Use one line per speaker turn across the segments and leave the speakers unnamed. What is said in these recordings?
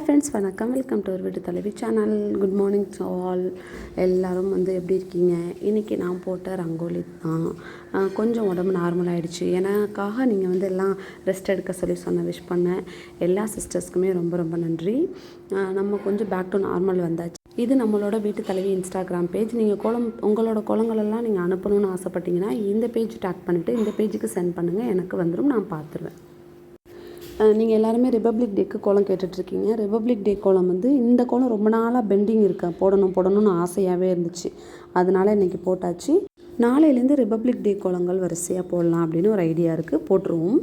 Hi friends வணக்கம். Welcome to ஒரு வீட்டு தலைவி channel good morning to all எல்லோரும் வந்து எப்படி இருக்கீங்க? இன்றைக்கி நான் போட்ட ரங்கோலி தான். கொஞ்சம் உடம்பு நார்மல் ஆகிடுச்சு எனக்காக நீங்கள் வந்து எல்லாம் ரெஸ்ட் எடுக்க சொல்லி சொன்ன விஷ் பண்ணேன். எல்லா சிஸ்டர்ஸ்க்குமே ரொம்ப ரொம்ப நன்றி. நம்ம கொஞ்சம் பேக் டு நார்மல் வந்தாச்சு. இது நம்மளோட வீட்டு தலைவி இன்ஸ்டாகிராம் பேஜ் நீங்கள் கோலம் உங்களோட கோலங்களெல்லாம் நீங்கள் அனுப்பணும்னு ஆசைப்பட்டீங்கன்னா இந்த பேஜ் டேக் பண்ணிவிட்டு இந்த பேஜுக்கு சென்ட் பண்ணுங்கள் எனக்கு வந்துடும் நான் பார்த்துருவேன். நீங்கள் எல்லாருமே ரிப்பப்ளிக் டேக்கு கோலம் கேட்டுட்ருக்கீங்க. ரிப்பப்ளிக் டே கோலம் வந்து இந்த கோலம் ரொம்ப நாளாக பெண்டிங் இருக்கா. போடணும் போடணும்னு ஆசையாகவே இருந்துச்சு. அதனால் இன்றைக்கி போட்டாச்சு. நாளையிலேருந்து ரிப்பப்ளிக் டே கோலங்கள் வரிசையாக போடலாம் அப்படின்னு ஒரு ஐடியா இருக்குது போட்டுருவோம்.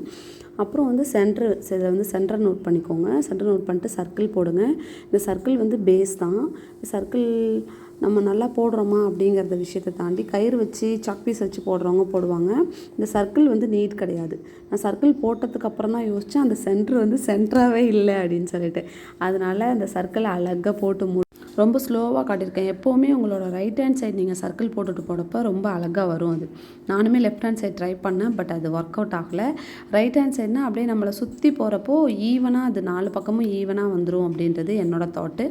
அப்புறம் வந்து சென்டர் இதில் வந்து சென்டர் நோட் பண்ணிக்கோங்க. சென்டர் நோட் பண்ணிட்டு சர்க்கிள் போடுங்க. இந்த சர்க்கிள் வந்து பேஸ் தான். சர்க்கிள் நம்ம நல்லா போடுறோமா அப்படிங்கிறத விஷயத்தை தாண்டி கயிறு வச்சு சாக் பீஸ் வச்சு போடுறவங்க போடுவாங்க. இந்த சர்க்கிள் வந்து நீட் கிடையாது. நான் சர்க்கிள் போட்டதுக்கு அப்புறம் தான் யோசித்தேன் அந்த சென்டர் வந்து சென்டராகவே இல்லை அப்படின்னு சொல்லிட்டு. அதனால அந்த சர்க்கிளை அழகாக போட்டு மு ரொம்ப ஸ்லோவாக காட்டியிருக்கேன். எப்போவுமே உங்களோட ரைட் ஹேண்ட் சைட் நீங்கள் சர்க்கிள் போட்டுட்டு போனப்போ ரொம்ப அழகாக வரும் அது. நானுமே லெஃப்ட் ஹேண்ட் சைட் ட்ரை பண்ணேன் பட் அது ஒர்க் அவுட் ஆகலை. ரைட் ஹேண்ட் சைட்னா அப்படியே நம்மளை சுற்றி போகிறப்போ ஈவனாக அது நாலு பக்கமும் ஈவனாக வந்துடும் அப்படின்றது என்னோட தாட்டு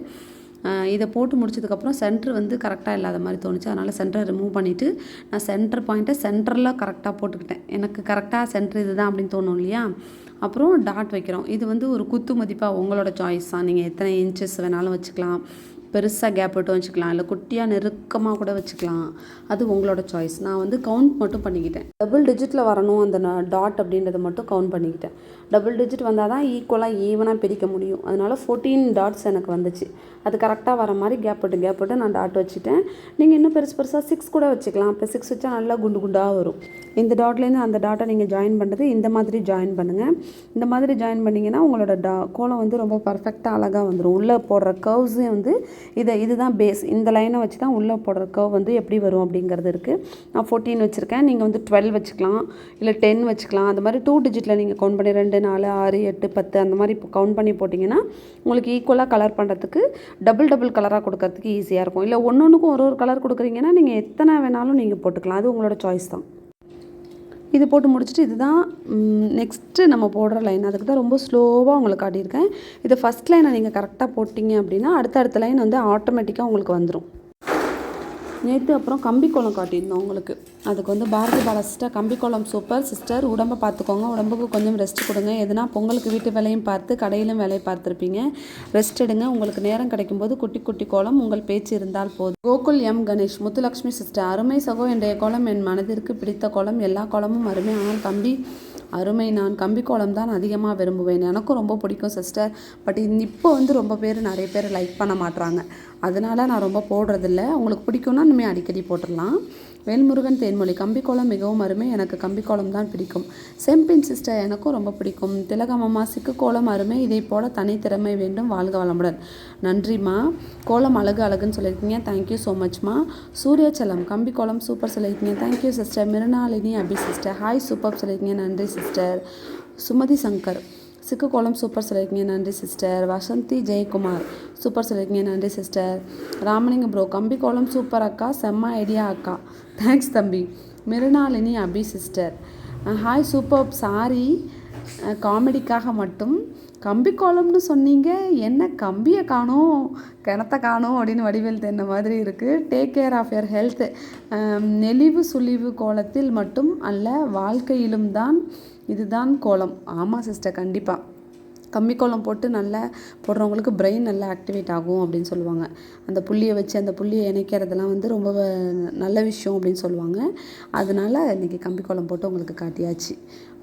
இதை போட்டு முடிச்சதுக்கப்புறம் சென்டர் வந்து கரெக்டாக இல்லாத மாதிரி தோணுச்சு. அதனால் சென்டரை ரிமூவ் பண்ணிவிட்டு நான் சென்டர் பாயிண்ட்டை சென்டரில் கரெக்டாக போட்டுக்கிட்டேன். எனக்கு கரெக்டாக சென்டர் இதுதான் அப்படின்னு தோணும் இல்லையா? அப்புறம் டாட் வைக்கிறோம். இது வந்து ஒரு குத்து மதிப்பாக உங்களோட சாய்ஸ் தான். நீங்கள் எத்தனை இன்ச்சஸ் வேணாலும் வச்சுக்கலாம். பெருசாக கேப் விட்டு வச்சுக்கலாம். இல்லை குட்டியாக நெருக்கமாக கூட வச்சுக்கலாம். அது உங்களோட சாய்ஸ் நான் வந்து கவுண்ட் மட்டும் பண்ணிக்கிட்டேன். டபுள் டிஜிட்டில் வரணும் அந்த டாட் அப்படின்றத மட்டும் கவுண்ட் பண்ணிக்கிட்டேன். டபுள் டிஜிட் வந்தால் தான் ஈக்குவலாக ஈவனாக பிரிக்க முடியும். அதனால் ஃபோர்டீன் டாட்ஸ் எனக்கு வந்துச்சு. அது கரெக்டாக வர மாதிரி கேப் விட்டு கேப் விட்டு நான் டாட் வச்சுட்டேன். நீங்கள் இன்னும் பெருசு பெருசாக சிக்ஸ் கூட வச்சுக்கலாம். இப்போ சிக்ஸ் வச்சா நல்லா குண்டு குண்டாக வரும். இந்த டாட்லேருந்து அந்த டாட்டை நீங்கள் ஜாயின் பண்ணுறது இந்த மாதிரி ஜாயின் பண்ணுங்கள் இந்த மாதிரி ஜாயின் பண்ணிங்கன்னா உங்களோட டா கோலம் வந்து ரொம்ப பர்ஃபெக்டாக அழகாக வந்துடும் உள்ளே போடுற கர்வ்ஸே வந்து இதை இதுதான் பேஸ் இந்த லைனை வச்சு தான் உள்ளே போடுற கர்வ் வந்து எப்படி வரும் அப்படிங்கிறது இருக்குது நான் ஃபோர்டீன் வச்சுருக்கேன். நீங்கள் வந்து டுவெல் வச்சுக்கலாம். இல்லை டென் வச்சுக்கலாம். அந்த மாதிரி டூ டிஜிட்டில் நீங்கள் கவுண்ட் பண்ணி ரெண்டு நாலு ஆறு எட்டு பத்து அந்த மாதிரி இப்போ கவுண்ட் பண்ணி போட்டிங்கன்னா உங்களுக்கு ஈக்குவலாக கலர் பண்ணுறதுக்கு டபுள் டபுள் கலராக கொடுக்கறதுக்கு ஈஸியாக இருக்கும். இல்லை ஒன்று ஒன்றுக்கும் ஒரு ஒரு கலர் கொடுக்குறீங்கன்னா நீங்கள் எத்தனை வேணாலும் நீங்கள் போட்டுக்கலாம். அது உங்களோட சாய்ஸ் தான். இது போட்டு முடிச்சுட்டு இதுதான் நெக்ஸ்ட்டு நம்ம போடுற லைன் அதுக்கு தான் ரொம்ப ஸ்லோவாக உங்களுக்கு காட்டியிருக்கேன். இது ஃபஸ்ட் லைனை நீங்கள் கரெக்டாக போட்டிங்க அப்படின்னா அடுத்த அடுத்த லைன் வந்து ஆட்டோமேட்டிக்காக உங்களுக்கு வந்துடும் நேற்று அப்புறம் கம்பிக்கோளம் காட்டியிருந்தோம் உங்களுக்கு. அதுக்கு வந்து பாரதி பாலா சிஸ்டர் கம்பிக்கோளம் சூப்பர் சிஸ்டர் உடம்பை பார்த்துக்கோங்க. உடம்புக்கு கொஞ்சம் ரெஸ்ட் கொடுங்க. எதுனா பொங்கலுக்கு வீட்டு வேலையும் பார்த்து கடையிலும் வேலையை பார்த்துருப்பீங்க. ரெஸ்ட் எடுங்க. உங்களுக்கு நேரம் கிடைக்கும்போது குட்டி குட்டி கோலம் உங்கள் பேச்சு இருந்தால் போதும். கோகுல் எம் கணேஷ் முத்துலக்ஷ்மி சிஸ்டர் அருமை சகோ என்ற கோலம் என் மனதிற்கு பிடித்த கோலம். எல்லா கோலமும் அருமை. ஆனால் தம்பி அருமை. நான் கம்பி கோலம் தான் அதிகமாக விரும்புவேன். எனக்கும் ரொம்ப பிடிக்கும் சிஸ்டர். பட் இப்போ வந்து ரொம்ப பேர் நிறைய பேர் லைக் பண்ண மாட்றாங்க. அதனால நான் ரொம்ப போடுறதில்ல. உங்களுக்கு பிடிக்கும்னா இனிமேல் அடிக்கடி போட்டுடலாம். வேல்முருகன் தேன்மொழி. கம்பிக்கோளம் மிகவும் அருமை. எனக்கு கம்பிக்கோளம் தான் பிடிக்கும். செம்பின் சிஸ்டர் எனக்கும் ரொம்ப பிடிக்கும். திலகமம்மா சிக்கு கோலம் அருமை. இதை போல தனித்திறமை வேண்டும் வாழ்க வளமுடன். நன்றிம்மா. கோலம் அழகு அழகுன்னு சொல்லியிருக்கீங்க. தேங்க்யூ ஸோ மச்மா சூர்யாச்சலம். கம்பி கோலம் சூப்பர் சொல்லியிருக்கீங்க. Thank you sister Mrinalini Abhi sister hi super சொல்லியிருக்கீங்க. நன்றி சிஸ்டர் சுமதி சங்கர். சிக்கு கோலம் சூப்பர் சொல்லியிருக்கீங்க நன்றி சிஸ்டர். வசந்தி ஜெயக்குமார் சூப்பர் சொல்லியிருக்கீங்க நன்றி சிஸ்டர். ராமலிங்க ப்ரோ கம்பி கோலம் சூப்பர் அக்கா செம்ம ஐடியா அக்கா. தேங்க்ஸ் தம்பி. Mrinalini Abhi sister. Hi super sorry. காமெடிக்காக மட்டும். கம்பி கோலம்னு சொன்னீங்க என்ன கம்பியை காணோம் கிணத்தை காணோம் அப்படின்னு வடிவேல் தென்ன மாதிரி இருக்குது take care of your health நெளிவு சுழிவு கோலத்தில் மட்டும் அல்ல வாழ்க்கையிலும் தான் இதுதான் கோலம். ஆமாம் சிஸ்டர் கண்டிப்பாக கம்மி கோலம் போட்டு நல்லா போடுறவங்களுக்கு பிரெயின் நல்லா ஆக்டிவேட் ஆகும் அப்படின்னு சொல்லுவாங்க. அந்த புள்ளியை வச்சு அந்த புள்ளியை இணைக்கிறதெல்லாம் வந்து ரொம்ப நல்ல விஷயம் அப்படின்னு சொல்லுவாங்க. அதனால இன்றைக்கி கம்பி கோலம் போட்டு உங்களுக்கு காட்டியாச்சு.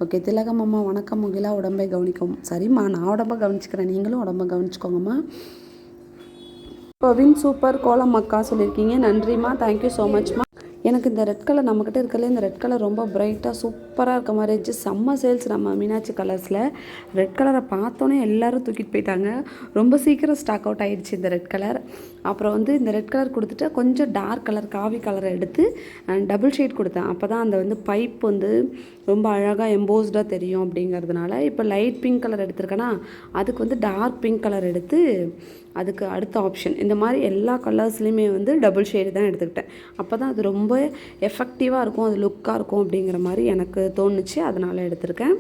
ஓகே திலகம் அம்மா வணக்கம். முகிலா உடம்பை கவனிக்கும். சரிம்மா நான் உடம்பை கவனிச்சுக்கிறேன். நீங்களும் உடம்பை கவனிச்சுக்கோங்கம்மா. பவின் சூப்பர் கோலம் அக்கா சொல்லியிருக்கீங்க. நன்றிம்மா. தேங்க்யூ ஸோ மச்மா எனக்கு இந்த ரெட் கலர் நம்மக்கிட்ட இருக்கிறதுல இந்த ரெட் கலர் ரொம்ப பிரைட்டாக சூப்பராக இருக்க மாதிரி இருந்துச்சு. செம்ம சேல்ஸ் நம்ம மீனாட்சி கலர்ஸில் ரெட் கலரை பார்த்தோன்னே எல்லோரும் தூக்கிட்டு போயிட்டாங்க. ரொம்ப சீக்கிரம் ஸ்டாக் அவுட் ஆகிடுச்சு இந்த ரெட் கலர் அப்புறம் வந்து இந்த ரெட் கலர் கொடுத்துட்டு கொஞ்சம் டார்க் கலர் காவி கலரை எடுத்து டபுள் ஷேட் கொடுத்தேன். அப்போ தான் அந்த வந்து பைப் வந்து ரொம்ப அழகாக எம்போஸ்டாக தெரியும் அப்படிங்கிறதுனால இப்போ லைட் பிங்க் கலர் எடுத்திருக்கேன்னா அதுக்கு வந்து டார்க் பிங்க் கலர் எடுத்து அதுக்கு அடுத்த ஆப்ஷன் இந்த மாதிரி எல்லா கலர்ஸ்லேயுமே வந்து டபுள் ஷேடு தான் எடுத்துக்கிட்டேன். அப்போ தான் அது ரொம்ப எஃபெக்டிவாக இருக்கும் அது லுக்காக இருக்கும் அப்படிங்கிற மாதிரி எனக்கு தோணுச்சு. அதனால் எடுத்திருக்கேன்.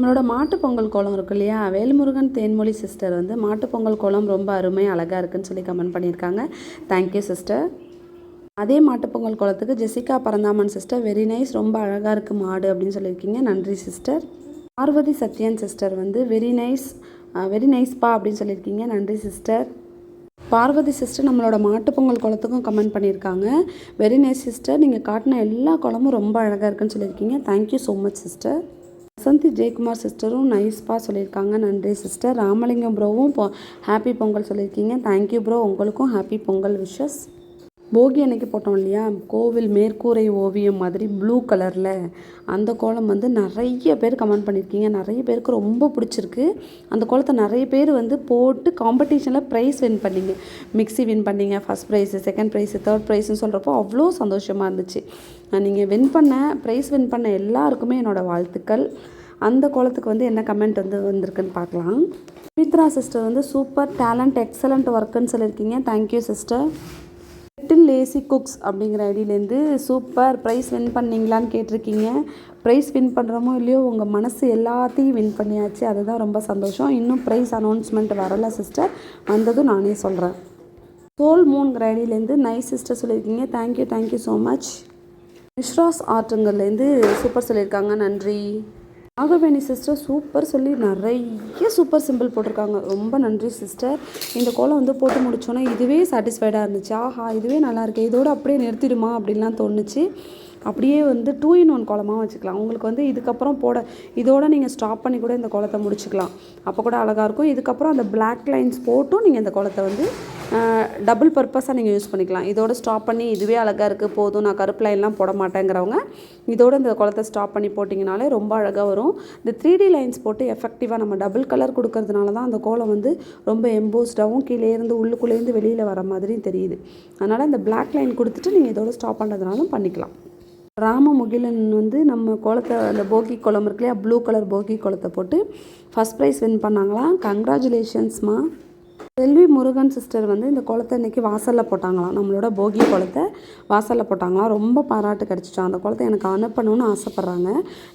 நம்மளோட மாட்டுப்பொங்கல் கோலம் இருக்கு இல்லையா? வேல்முருகன் தேன்மொழி சிஸ்டர் வந்து மாட்டுப் பொங்கல் கோலம் ரொம்ப அருமை அழகாக இருக்குன்னு சொல்லி கமெண்ட் பண்ணியிருக்காங்க. தேங்க்யூ சிஸ்டர் அதே மாட்டுப்பொங்கல் குளத்துக்கு Jessica Paranthaman sister very nice ரொம்ப அழகாக இருக்குது மாடு அப்படின்னு சொல்லியிருக்கீங்க. நன்றி சிஸ்டர் பார்வதி சத்யன் சிஸ்டர் வந்து வெரி நைஸ் வெரி நைஸ்பா அப்படின்னு சொல்லியிருக்கீங்க. நன்றி சிஸ்டர் பார்வதி சிஸ்டர் நம்மளோட மாட்டுப் பொங்கல் குளத்துக்கும் கமெண்ட் பண்ணியிருக்காங்க. வெரி நைஸ் சிஸ்டர் நீங்கள் காட்டின எல்லா குளமும் ரொம்ப அழகாக இருக்குன்னு சொல்லியிருக்கீங்க. Thank you so much sister Vasanthi Jayakumar சிஸ்டரும் நைஸ்பா சொல்லியிருக்காங்க. நன்றி சிஸ்டர் ராமலிங்கம் ப்ரோவும் பொ ஹாப்பி பொங்கல் சொல்லியிருக்கீங்க. தேங்க்யூ ப்ரோ உங்களுக்கும் ஹாப்பி பொங்கல் விஷஸ் போகி அன்னைக்கு போட்டோம் இல்லையா? கோவில் மேற்கூரை ஓவியம் மாதிரி ப்ளூ கலரில் அந்த கோலம் வந்து நிறைய பேர் கமெண்ட் பண்ணியிருக்கீங்க நிறைய பேருக்கு ரொம்ப பிடிச்சிருக்கு. அந்த கோலத்தை நிறைய பேர் வந்து போட்டு காம்படிஷனில் ப்ரைஸ் வின் பண்ணிங்க. மிக்ஸி வின் பண்ணிங்க. First prize second prize third ப்ரைஸ்னு சொல்கிறப்போ அவ்வளோ சந்தோஷமாக இருந்துச்சு. நீங்கள் வின் பண்ண ப்ரைஸ் வின் பண்ண எல்லாருக்குமே என்னோடய வாழ்த்துக்கள். அந்த கோலத்துக்கு வந்து என்ன கமெண்ட் வந்து வந்திருக்குன்னு பார்க்கலாம். சுமித்ரா சிஸ்டர் வந்து சூப்பர் டேலண்ட் எக்ஸலண்ட் ஒர்க்குன்னு சொல்லியிருக்கீங்க. Thank you sister little lazy cooks அப்படிங்கிற ஐடியிலேருந்து சூப்பர் ப்ரைஸ் வின் பண்ணிங்களான்னு கேட்டிருக்கீங்க. ப்ரைஸ் வின் பண்ணுறோமோ இல்லையோ உங்கள் மனசு எல்லாத்தையும் வின் பண்ணியாச்சு. அதுதான் ரொம்ப சந்தோஷம். இன்னும் ப்ரைஸ் அனௌன்ஸ்மெண்ட் வரலை சிஸ்டர் வந்ததும் நானே சொல்கிறேன் சோல் மூன்கிற ஐடியிலேருந்து நைஸ் சிஸ்டர் சொல்லியிருக்கீங்க. Thank you thank you so much Mishra's ஆர்ட்டுங்கள்லேருந்து super சொல்லியிருக்காங்க. நன்றி. ராகவேணி சிஸ்டர் சூப்பர் சொல்லி நிறைய சூப்பர் சிம்பிள் போட்டிருக்காங்க. ரொம்ப நன்றி சிஸ்டர் இந்த கோலம் வந்து போட்டு முடிச்சோன்னே இதுவே சாட்டிஸ்ஃபைடாக இருந்துச்சு. ஆஹா இதுவே நல்லாயிருக்கு இதோடு அப்படியே நிறுத்திடுமா அப்படின்லாம் தோணுச்சு. அப்படியே வந்து டூ இன் ஒன் கோலமாக வச்சுக்கலாம். உங்களுக்கு வந்து இதுக்கப்புறம் போட இதோட நீங்கள் ஸ்டாப் பண்ணி கூட இந்த கோலத்தை முடிச்சுக்கலாம். அப்போ கூட அழகாக இருக்கும். இதுக்கப்புறம் அந்த பிளாக் லைன்ஸ் போட்டும் நீங்கள் இந்த கோலத்தை வந்து டபுள் பர்பஸாக நீங்கள் யூஸ் பண்ணிக்கலாம். இதோட ஸ்டாப் பண்ணி இதுவே அழகாக இருக்குது போதும் நான் கருப்பு லைன்லாம் போட மாட்டேங்கிறவங்க இதோட இந்த குளத்தை ஸ்டாப் பண்ணி போட்டிங்கனாலே ரொம்ப அழகாக வரும். இந்த த்ரீ டி லைன்ஸ் போட்டு எஃபெக்டிவாக நம்ம டபுள் கலர் கொடுக்கறதுனால தான் அந்த கோலம் வந்து ரொம்ப எம்போஸ்டாகவும் கீழே இருந்து உள்ளுக்குள்ளேருந்து வெளியில் வர மாதிரியும் தெரியுது. அதனால் இந்த பிளாக் லைன் கொடுத்துட்டு நீங்கள் இதோட ஸ்டாப் பண்ணுறதுனாலும் பண்ணிக்கலாம். ராமமுகிலன் வந்து நம்ம குளத்தை அந்த போகி குளம் இருக்கு இல்லையா ப்ளூ கலர் போகி குளத்தை போட்டு ஃபஸ்ட் ப்ரைஸ் வின் பண்ணாங்களாம். கங்க்ராச்சுலேஷன்ஸ்மா செல்வி முருகன் சிஸ்டர் வந்து இந்த குளத்தை இன்றைக்கி வாசலில் போட்டாங்களாம். நம்மளோட போகி குளத்தை வாசலில் போட்டாங்களாம். ரொம்ப பாராட்டு கிடச்சிட்டோம் அந்த குளத்தை எனக்கு அனுப்பணும்னு ஆசைப்பட்றாங்க.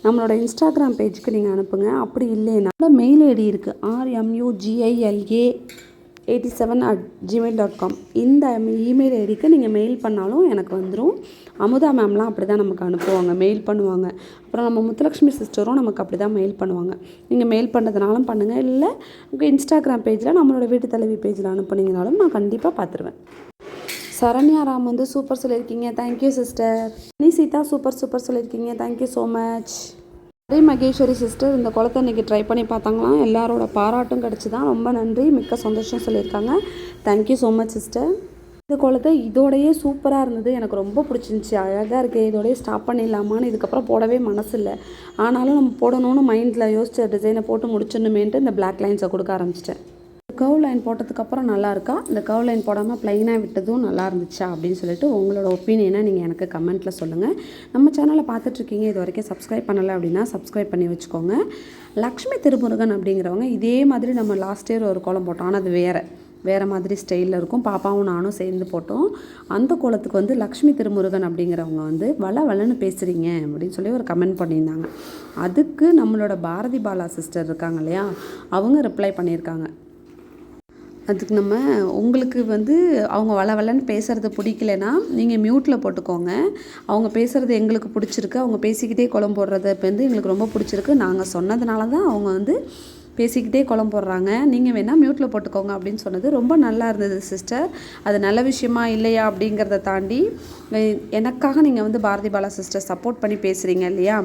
நம்மளோட இன்ஸ்டாகிராம் பேஜுக்கு நீங்கள் அனுப்புங்க. அப்படி இல்லைன்னா மெயில் ஐடி இருக்குது RMUGILA eighty seven at gmail dot com இந்த இமெயில் ஐடிக்கு நீங்கள் மெயில் பண்ணாலும் எனக்கு வந்துடும் அமுதா மேம்லாம் அப்படி தான் நமக்கு அனுப்புவாங்க. மெயில் பண்ணுவாங்க. அப்புறம் நம்ம முத்துலக்ஷ்மி சிஸ்டரும் நமக்கு அப்படி தான் மெயில் பண்ணுவாங்க. நீங்கள் மெயில் பண்ணுறதுனாலும் பண்ணுங்கள் இல்லை உங்கள் இன்ஸ்டாகிராம் பேஜில் நம்மளோட வீட்டு தலைவி பேஜில் அனுப்புனீங்கனாலும் நான் கண்டிப்பாக பார்த்துருவேன் சரண்யா ராம் வந்து சூப்பர் சொல்லியிருக்கீங்க. தேங்க்யூ சிஸ்டர் நீ சீதா சூப்பர் சூப்பர் சொல்லியிருக்கீங்க. Thank you so much Sri Maheswari sister இந்த குளத்தை இன்றைக்கி ட்ரை பண்ணி பார்த்தாங்களாம் எல்லாரோட பாராட்டும் கிடச்சி தான் ரொம்ப நன்றி. மிக்க சந்தோஷம் சொல்லியிருக்காங்க. தேங்க்யூ ஸோ மச் சிஸ்டர் இந்த குளத்தை இதோடையே சூப்பராக இருந்தது. எனக்கு ரொம்ப பிடிச்சிருந்துச்சி. அழகாக இருக்குது இதோடய ஸ்டாப் பண்ணிடலாமான்னு இதுக்கப்புறம் போடவே மனசு இல்லை ஆனாலும் நம்ம போடணும்னு மைண்டில் யோசிச்ச டிசைனை போட்டு முடிச்சிடணுமேன்ட்டு இந்த பிளாக் லைன்ஸை கொடுக்க ஆரம்பிச்சிட்டேன். கர்வ் லைன் போட்டதுக்கப்புறம் நல்லா இருக்கா இந்த கர்வ் லைன் போடாமல் ப்ளைனாக விட்டதும் நல்லா இருந்துச்சா அப்படின்னு சொல்லிட்டு உங்களோட ஒப்பீனியனை நீங்கள் எனக்கு கமெண்ட்டில் சொல்லுங்கள் நம்ம சேனலை பார்த்துட்ருக்கீங்க இது வரைக்கும் சப்ஸ்கிரைப் பண்ணலை அப்படின்னா சப்ஸ்கிரைப் பண்ணி வச்சுக்கோங்க. லக்ஷ்மி திருமுருகன் அப்படிங்கிறவங்க இதே மாதிரி நம்ம லாஸ்ட் இயர் ஒரு கோலம் போட்டோம். ஆனால் அது வேறு. வேறு மாதிரி ஸ்டைலில் இருக்கும். பாப்பாவும் நானும் சேர்ந்து போட்டோம். அந்த கோலத்துக்கு வந்து லக்ஷ்மி திருமுருகன் அப்படிங்கிறவங்க வந்து வள வளன்னு பேசுகிறீங்க அப்படின்னு சொல்லி ஒரு கமெண்ட் பண்ணியிருந்தாங்க. அதுக்கு நம்மளோட பாரதி பாலா சிஸ்டர் இருக்காங்க இல்லையா? அவங்க ரிப்ளை பண்ணியிருக்காங்க. அதுக்கு நம்ம உங்களுக்கு வந்து அவங்க வள வளன்னு பேசுகிறது பிடிக்கலனா நீங்கள் மியூட்டில் போட்டுக்கோங்க. அவங்க பேசுகிறது எங்களுக்கு பிடிச்சிருக்கு. அவங்க பேசிக்கிட்டே குளம் போடுறது இப்போ வந்து எங்களுக்கு ரொம்ப பிடிச்சிருக்கு. நாங்கள் சொன்னதுனால தான் அவங்க வந்து பேசிக்கிட்டே குளம் போடுறாங்க. நீங்கள் வேணால் மியூட்டில் போட்டுக்கோங்க அப்படின்னு சொன்னது ரொம்ப நல்லா இருந்தது சிஸ்டர் அது நல்ல விஷயமா இல்லையா அப்படிங்கிறத தாண்டி எனக்காக நீங்கள் வந்து பாரதி பாலா சிஸ்டர் சப்போர்ட் பண்ணி பேசுகிறீங்க இல்லையா?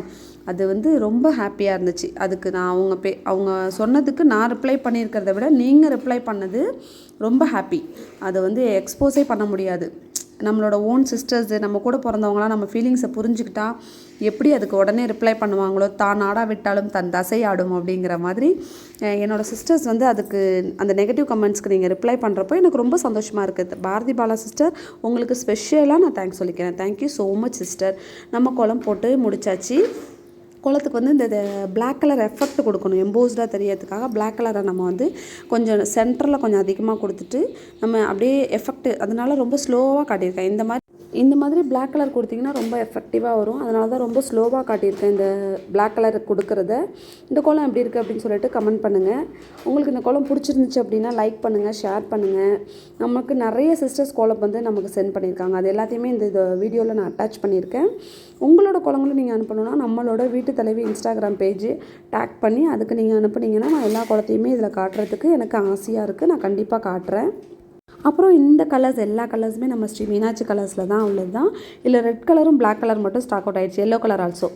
அது வந்து ரொம்ப ஹாப்பியாக இருந்துச்சு. அதுக்கு நான் அவங்க பே அவங்க சொன்னதுக்கு நான் ரிப்ளை பண்ணியிருக்கிறத விட நீங்கள் ரிப்ளை பண்ணது ரொம்ப ஹாப்பி. அதை வந்து எக்ஸ்போஸே பண்ண முடியாது. நம்மளோட ஓன் சிஸ்டர்ஸு நம்ம கூட பிறந்தவங்களாம் நம்ம ஃபீலிங்ஸை புரிஞ்சுக்கிட்டா எப்படி அதுக்கு உடனே ரிப்ளை பண்ணுவாங்களோ தான் ஆடா விட்டாலும் தன் தசை ஆடும் அப்படிங்கிற மாதிரி என்னோடய சிஸ்டர்ஸ் வந்து அதுக்கு அந்த நெகட்டிவ் கமெண்ட்ஸ்க்கு நீங்கள் ரிப்ளை பண்ணுறப்போ எனக்கு ரொம்ப சந்தோஷமாக இருக்குது. பாரதி பாலா சிஸ்டர் உங்களுக்கு ஸ்பெஷலாக நான் தேங்க்ஸ் சொல்லிக்கிறேன். தேங்க்யூ ஸோ மச் சிஸ்டர் நம்ம குளம் போட்டு முடிச்சாச்சு. குளத்துக்கு வந்து இந்த பிளாக் கலர் எஃபெக்ட் கொடுக்கணும். எம்போஸ்டாக தெரியறதுக்காக பிளாக் கலரை நம்ம வந்து கொஞ்சம் சென்டரில் கொஞ்சம் அதிகமாக கொடுத்துட்டு நம்ம அப்படியே எஃபெக்ட் அதனால ரொம்ப ஸ்லோவாக காட்டியிருக்கேன். இந்த மாதிரி இந்த மாதிரி பிளாக் கலர் கொடுத்தீங்கன்னா ரொம்ப எஃபெக்டிவாக வரும். அதனால தான் ரொம்ப ஸ்லோவாக காட்டியிருக்கேன் இந்த பிளாக் கலர் கொடுக்குறத. இந்த கோலம் எப்படி இருக்குது அப்படின்னு சொல்லிட்டு கமெண்ட் பண்ணுங்கள் உங்களுக்கு இந்த கோலம் பிடிச்சிருந்துச்சு அப்படின்னா லைக் பண்ணுங்கள் ஷேர் பண்ணுங்கள் நமக்கு நிறைய சிஸ்டர்ஸ் கோலம் வந்து நமக்கு சென்ட் பண்ணியிருக்காங்க. அது எல்லாத்தையுமே இந்த இது வீடியோவில் நான் அட்டாச் பண்ணியிருக்கேன். உங்களோட குளங்களும் நீங்கள் அனுப்பணும்னா நம்மளோட வீட்டு தலைவி இன்ஸ்டாகிராம் பேஜ் டேக் பண்ணி அதுக்கு நீங்கள் அனுப்புனீங்கன்னா நான் எல்லா குளத்தையுமே இதில் காட்டுறதுக்கு எனக்கு ஆசையாக இருக்குது நான் கண்டிப்பாக காட்டுறேன். அப்புறம் இந்த கலர்ஸ் எல்லா கலர்ஸுமே நம்ம ஸ்ரீ மீனாட்சி கலர்ஸில் தான் உள்ளது தான் இல்லை ரெட் கலரும் பிளாக் கலர் மட்டும் ஸ்டாக் அவுட் ஆயிடுச்சு எல்லோ கலர் ஆல்சோ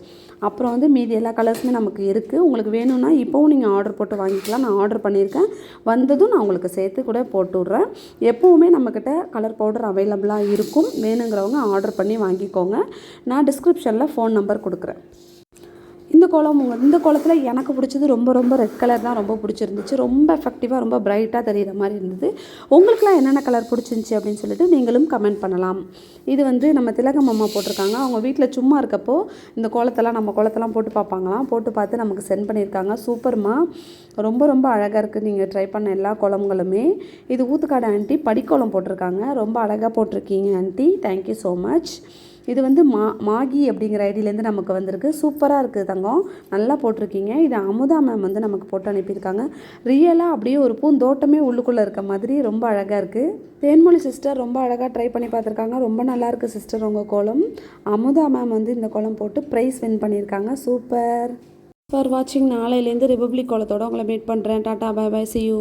அப்புறம் வந்து மீதி எல்லா கலர்ஸுமே நமக்கு இருக்குது உங்களுக்கு வேணும்னா இப்போவும் நீங்கள் ஆர்டர் போட்டு வாங்கிக்கலாம். நான் ஆர்டர் பண்ணியிருக்கேன். வந்ததும் நான் உங்களுக்கு சேர்த்து கூட போட்டு விட்றேன். எப்போவுமே நம்மக்கிட்ட கலர் பவுடர் அவைலபிளாக இருக்கும். வேணுங்கிறவங்க ஆர்டர் பண்ணி வாங்கிக்கோங்க. நான் டிஸ்கிரிப்ஷனில் ஃபோன் நம்பர் கொடுக்குறேன். இந்த கோலம் இந்த கோலத்தில் எனக்கு பிடிச்சது ரொம்ப ரொம்ப ரெட் கலர் தான் ரொம்ப பிடிச்சிருந்துச்சு. ரொம்ப எஃபெக்டிவாக ரொம்ப பிரைட்டாக தெரிகிற மாதிரி இருந்தது. உங்களுக்குலாம் என்னென்ன கலர் பிடிச்சிருந்துச்சி அப்படின்னு சொல்லிட்டு நீங்களும் கமெண்ட் பண்ணலாம். இது வந்து நம்ம திலகம் அம்மா போட்டிருக்காங்க. அவங்க வீட்டில் சும்மா இருக்கப்போ இந்த கோலத்தெல்லாம் நம்ம கோலத்தெல்லாம் போட்டு பார்ப்பாங்களாம். போட்டு பார்த்து நமக்கு சென்ட் பண்ணியிருக்காங்க. சூப்பர்மா ரொம்ப ரொம்ப அழகாக இருக்குது நீங்கள் ட்ரை பண்ண எல்லா குளங்களுமே இது ஊத்துக்காடு ஆண்டி படிக்கோளம் போட்டிருக்காங்க. ரொம்ப அழகாக போட்டிருக்கீங்க ஆண்டி தேங்க்யூ ஸோ மச் இது வந்து மா மாகி அப்படிங்கிற ஐடியிலேருந்து நமக்கு வந்திருக்கு. சூப்பராக இருக்குது தங்கம். நல்லா போட்டிருக்கீங்க. இது அமுதா மேம் வந்து நமக்கு போட்டு அனுப்பியிருக்காங்க. ரியலாக அப்படியே ஒரு பூந்தோட்டமே உள்ளுக்குள்ளே இருக்க மாதிரி ரொம்ப அழகாக இருக்குது தேன்மொழி சிஸ்டர் ரொம்ப அழகாக ட்ரை பண்ணி பார்த்துருக்காங்க. ரொம்ப நல்லாயிருக்கு சிஸ்டர் உங்கள் கோலம். அமுதா மேம் வந்து இந்த கோலம் போட்டு ப்ரைஸ் வின் பண்ணியிருக்காங்க. சூப்பர். ஃபார் வாட்சிங் நாளையிலேருந்து ரிபப்ளிக் கோலத்தோடு உங்களை மீட் பண்ணுறேன் tata bye bye see you